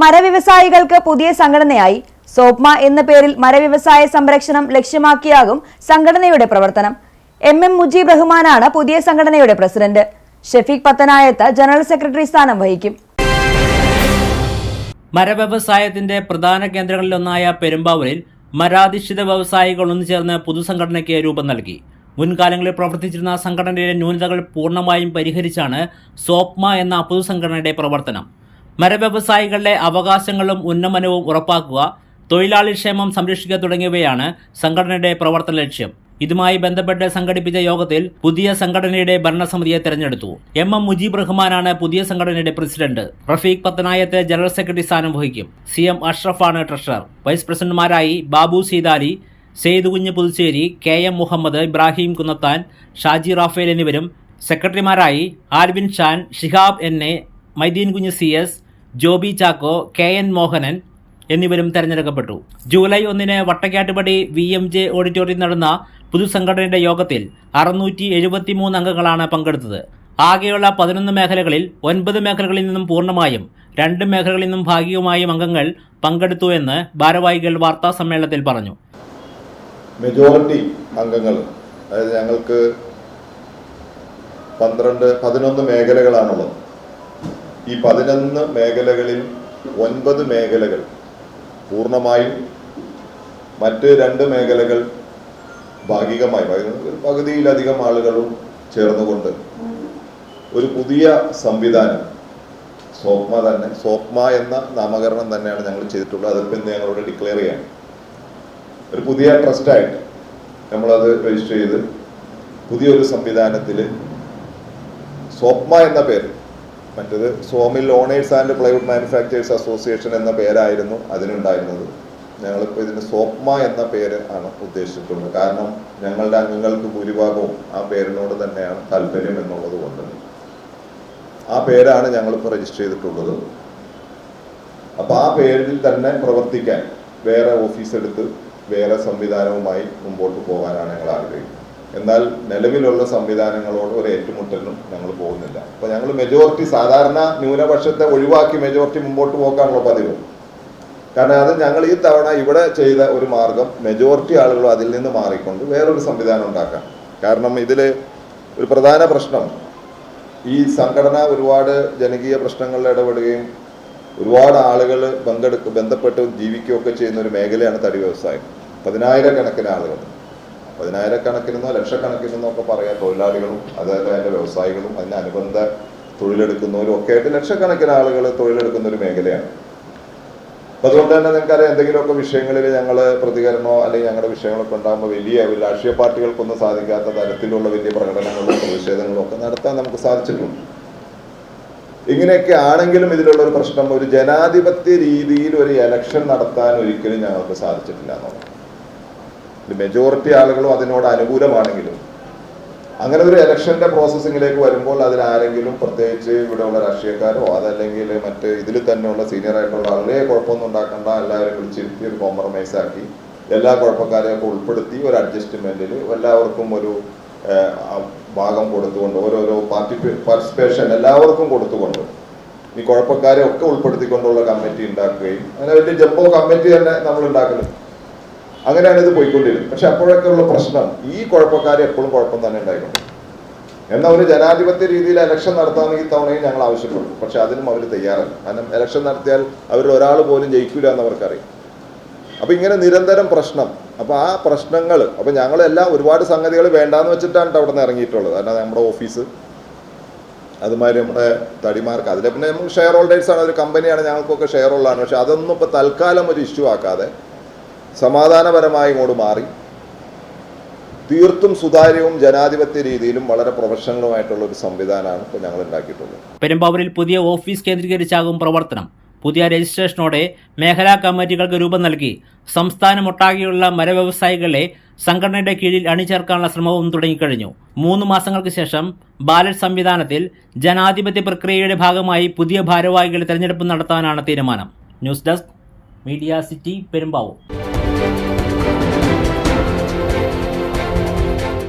മരവ്യവസായികൾക്ക് പുതിയ സംഘടനയായി സോപ്മ എന്ന പേരിൽ മരവ്യവസായ സംരക്ഷണം ലക്ഷ്യമാക്കിയാകും സംഘടനയുടെ പ്രവർത്തനം. എം എം മുജീബ് റഹ്മാനാണ് പുതിയ സംഘടനയുടെ president. Shafeeq Pathanayath general secretary സ്ഥാനം വഹിക്കും. മരവ്യവസായത്തിന്റെ പ്രധാന കേന്ദ്രങ്ങളിലൊന്നായ പെരുമ്പാവൂരിൽ മരാധിഷ്ഠിത വ്യവസായികൾ ഒന്നുചേർന്ന് പൊതുസംഘടനയ്ക്ക് രൂപം നൽകി. മുൻകാലങ്ങളിൽ പ്രവർത്തിച്ചിരുന്ന സംഘടനയുടെ ന്യൂനതകൾ പൂർണമായും പരിഹരിച്ചാണ് സോപ്മ എന്ന പൊതുസംഘടനയുടെ പ്രവർത്തനം. മരവ്യവസായികളുടെ അവകാശങ്ങളും ഉന്നമനവും ഉറപ്പാക്കുക തൊഴിലാളി ക്ഷേമം സംരക്ഷിക്കുക തുടങ്ങിയവയാണ് സംഘടനയുടെ പ്രവർത്തന ലക്ഷ്യം. ഇതുമായി ബന്ധപ്പെട്ട് സംഘടിപ്പിച്ച യോഗത്തിൽ പുതിയ സംഘടനയുടെ ഭരണസമിതിയെ തെരഞ്ഞെടുത്തു. എം. എം. മുജീബ് റഹ്മാനാണ് പുതിയ സംഘടനയുടെ president. Rafeeq Pathanayath general secretary സ്ഥാനം വഹിക്കും. സി. എം. അഷ്റഫാണ് ട്രഷറർ. വൈസ് പ്രസിഡന്റുമാരായി ബാബു സീതാലി സെയ്ദ് കുഞ്ഞ് പുതുച്ചേരി കെ. എം. മുഹമ്മദ് ഇബ്രാഹിം കുന്നത്താൻ ഷാജി റാഫേൽ എന്നിവരും സെക്രട്ടറിമാരായി Alvin Shan Shihab N. A Maideen Kunju C. S Joby Chacko K N Mohanan എന്നിവരും തെരഞ്ഞെടുക്കപ്പെട്ടു. ജൂലൈ ഒന്നിന് Vattakattupady V M J auditorium നടന്ന പുതുസംഘടനയുടെ യോഗത്തിൽ അറുന്നൂറ്റി എഴുപത്തിമൂന്ന് അംഗങ്ങളാണ് പങ്കെടുത്തത്. ആകെയുള്ള പതിനൊന്ന് മേഖലകളിൽ ഒൻപത് മേഖലകളിൽ നിന്നും പൂർണമായും രണ്ട് മേഖലകളിൽ നിന്നും ഭാഗികമായും അംഗങ്ങൾ പങ്കെടുത്തു എന്ന് ഭാരവാഹികൾ വാർത്താ സമ്മേളനത്തിൽ പറഞ്ഞു. മെജോറിറ്റി അംഗങ്ങൾ അതായത് ഞങ്ങൾക്ക് പന്ത്രണ്ട് പതിനൊന്ന് മേഖലകളാണുള്ളത്. ഈ പതിനൊന്ന് മേഖലകളിൽ ഒൻപത് മേഖലകൾ പൂർണമായും മറ്റ് രണ്ട് മേഖലകൾ ഭാഗികമായി പകുതിയിലധികം ആളുകളും ചേർന്നുകൊണ്ട് ഒരു പുതിയ സംവിധാനം സോപ്മ തന്നെ സോപ്മ എന്ന നാമകരണം തന്നെയാണ് ഞങ്ങൾ ചെയ്തിട്ടുള്ളത്. അതിപ്പോൾ ഇന്ന് ഞങ്ങളോട് ഡിക്ലെയർ ചെയ്യാൻ ഒരു പുതിയ ട്രസ്റ്റായിട്ട് നമ്മളത് രജിസ്റ്റർ ചെയ്ത് പുതിയൊരു സംവിധാനത്തിൽ സോപ്മ എന്ന പേര് മറ്റത് sawmill owners and plywood manufacturers association എന്ന പേരായിരുന്നു അതിനുണ്ടായിരുന്നത്. ഞങ്ങളിപ്പോൾ ഇതിന് സോപ്മ എന്ന പേര് ആണ് ഉദ്ദേശിച്ചിട്ടുള്ളത് കാരണം ഞങ്ങളുടെ അംഗങ്ങൾക്ക് ഭൂരിഭാഗവും ആ പേരിനോട് തന്നെയാണ് താല്പര്യം എന്നുള്ളത് കൊണ്ട്. ആ പേരാണ് ഞങ്ങളിപ്പോൾ രജിസ്റ്റർ ചെയ്തിട്ടുള്ളത്. അപ്പോൾ ആ പേരിൽ തന്നെ പ്രവർത്തിക്കാൻ വേറെ ഓഫീസ് എടുത്ത് വേറെ സംവിധാനവുമായി മുമ്പോട്ട് പോകാനാണ് ഞങ്ങൾ ആഗ്രഹിക്കുന്നത്. എന്നാൽ നിലവിലുള്ള സംവിധാനങ്ങളോട് ഒരു ഏറ്റുമുട്ടലിനും ഞങ്ങൾ പോകുന്നില്ല. അപ്പോൾ ഞങ്ങൾ മെജോറിറ്റി സാധാരണ ന്യൂനപക്ഷത്തെ ഒഴിവാക്കി മെജോറിറ്റി മുമ്പോട്ട് പോകാനുള്ള പതിവ്. കാരണം അത് ഞങ്ങൾ ഈ തവണ ഇവിടെ ചെയ്ത ഒരു മാർഗം മെജോറിറ്റി ആളുകളും അതിൽ നിന്ന് മാറിക്കൊണ്ട് വേറൊരു സംവിധാനം ഉണ്ടാക്കാം. കാരണം ഇതിൽ ഒരു പ്രധാന പ്രശ്നം ഈ സംഘടന ഒരുപാട് ജനകീയ പ്രശ്നങ്ങളിൽ ഇടപെടുകയും ഒരുപാട് ആളുകൾ പങ്കെടുക്ക ബന്ധപ്പെട്ട് ജീവിക്കുകയൊക്കെ ചെയ്യുന്ന ഒരു മേഖലയാണ് തടി വ്യവസായം. പതിനായിരക്കണക്കിന് ആളുകൾ. പതിനായിരക്കണക്കിനെന്നോ ലക്ഷക്കണക്കിനെന്നോ ഒക്കെ പറയാം തൊഴിലാളികളും അതായത് അതിന്റെ വ്യവസായികളും അതിന് അനുബന്ധ തൊഴിലെടുക്കുന്നവരും ഒക്കെ ആയിട്ട് ലക്ഷക്കണക്കിന് ആളുകൾ തൊഴിലെടുക്കുന്ന ഒരു മേഖലയാണ്. അപ്പൊ അതുകൊണ്ട് തന്നെ നിങ്ങൾക്കറിയാം എന്തെങ്കിലുമൊക്കെ വിഷയങ്ങളിൽ ഞങ്ങൾ പ്രതികരണമോ അല്ലെങ്കിൽ ഞങ്ങളുടെ വിഷയങ്ങളൊക്കെ ഉണ്ടാകുമ്പോൾ വലിയ രാഷ്ട്രീയ പാർട്ടികൾക്കൊന്നും സാധിക്കാത്ത തരത്തിലുള്ള വലിയ പ്രകടനങ്ങളും പ്രതിഷേധങ്ങളും ഒക്കെ നടത്താൻ നമുക്ക് സാധിച്ചിട്ടുണ്ട്. ഇങ്ങനെയൊക്കെ ആണെങ്കിലും ഇതിലുള്ള ഒരു പ്രശ്നം ഒരു ജനാധിപത്യ രീതിയിൽ ഒരു എലക്ഷൻ നടത്താൻ ഒരിക്കലും ഞങ്ങൾക്ക് സാധിച്ചിട്ടില്ല എന്നുള്ളത്. മെജോറിറ്റി ആളുകളും അതിനോട് അനുകൂലമാണെങ്കിലും. അങ്ങനെ ഒരു ഇലക്ഷന്റെ പ്രോസസ്സിങ്ങിലേക്ക് വരുമ്പോൾ അതിൽ ആരെങ്കിലും പ്രത്യേകിച്ച് ഇവിടെയുള്ള രാഷ്ട്രീയക്കാരോ അതല്ലെങ്കിൽ മറ്റ് ഇതിൽ തന്നെയുള്ള സീനിയർ ആയിട്ടുള്ള ആളുകളെ കുഴപ്പമൊന്നും ഉണ്ടാക്കണ്ട എല്ലാവരും വിളിച്ചിരുത്തി ഒരു കോംപ്രമൈസ് ആക്കി എല്ലാ കുഴപ്പക്കാരെയൊക്കെ ഉൾപ്പെടുത്തി ഒരു അഡ്ജസ്റ്റ്മെന്റിൽ എല്ലാവർക്കും ഒരു ഭാഗം കൊടുത്തുകൊണ്ട് ഓരോരോ പാർട്ടി പാർട്ടിസിപ്പേഷൻ എല്ലാവർക്കും കൊടുത്തുകൊണ്ട് ഈ കുഴപ്പക്കാരെ ഒക്കെ ഉൾപ്പെടുത്തിക്കൊണ്ടുള്ള കമ്മിറ്റി ഉണ്ടാക്കുകയും അങ്ങനെ വലിയ ജപ്പോ കമ്മിറ്റി തന്നെ നമ്മൾ ഉണ്ടാക്കുന്നത് അങ്ങനെയാണ് ഇത് പോയിക്കൊണ്ടിരുന്നത്. പക്ഷെ അപ്പോഴൊക്കെ ഉള്ള പ്രശ്നം ഈ കുഴപ്പക്കാരെ എപ്പോഴും കുഴപ്പം തന്നെ ഉണ്ടായിട്ടുണ്ട് എന്നാൽ ഒരു ജനാധിപത്യ രീതിയിൽ ഇലക്ഷൻ നടത്താമെന്ന് ഈ തവണയും ഞങ്ങൾ ആവശ്യപ്പെട്ടു പക്ഷെ അതിനും അവർ തയ്യാറല്ല. കാരണം ഇലക്ഷൻ നടത്തിയാൽ അവരിൽ ഒരാൾ പോലും ജയിക്കില്ല എന്ന് അവർക്കറിയാം. അപ്പൊ ഇങ്ങനെ നിരന്തരം പ്രശ്നം. അപ്പോൾ ആ പ്രശ്നങ്ങൾ അപ്പോൾ ഞങ്ങളെല്ലാം ഒരുപാട് സംഗതികൾ വേണ്ടാന്ന് വെച്ചിട്ടാണ് അവിടെ നിന്ന് ഇറങ്ങിയിട്ടുള്ളത്. കാരണം നമ്മുടെ ഓഫീസ് അതുമാതിരി നമ്മുടെ തടിമാർക്ക്. അതിലെ പിന്നെ നമ്മൾ ഷെയർ ഹോൾഡേഴ്സ് ആണ്. ഒരു കമ്പനിയാണ് ഞങ്ങൾക്കൊക്കെ ഷെയർ ഹോൾഡാണ് പക്ഷെ അതൊന്നും ഇപ്പൊ തൽക്കാലം ഒരു ഇഷ്യൂ ആക്കാതെ സമാധാനപരമായി ഇങ്ങോട്ട് മാറി. തീർത്തും സുതാര്യവും ജനാധിപത്യ രീതിയിലും വളരെ പ്രൊഫഷണലുമായിട്ടുള്ള ഒരു സംവിധാനമാണ് ഇപ്പോൾ ഞങ്ങൾ ഉണ്ടാക്കിയിട്ടുള്ളത് പെരുമ്പാവൂരിൽ പുതിയ ഓഫീസ് കേന്ദ്രീകരിച്ചാകും പ്രവർത്തനം. പുതിയ രജിസ്ട്രേഷനോടെ മേഖലാ കമ്മിറ്റികൾക്ക് രൂപം നൽകി. സംസ്ഥാനമൊട്ടാകെയുള്ള മരവ്യവസായികളെ സംഘടനയുടെ കീഴിൽ അണിചേർക്കാനുള്ള ശ്രമവും തുടങ്ങിക്കഴിഞ്ഞു. മൂന്ന് മാസങ്ങൾക്ക് ശേഷം ബാലറ്റ് സംവിധാനത്തിൽ ജനാധിപത്യ പ്രക്രിയയുടെ ഭാഗമായി പുതിയ ഭാരവാഹികളെ തെരഞ്ഞെടുപ്പ് നടത്താനാണ് തീരുമാനം. News desk media city Perumbavoor.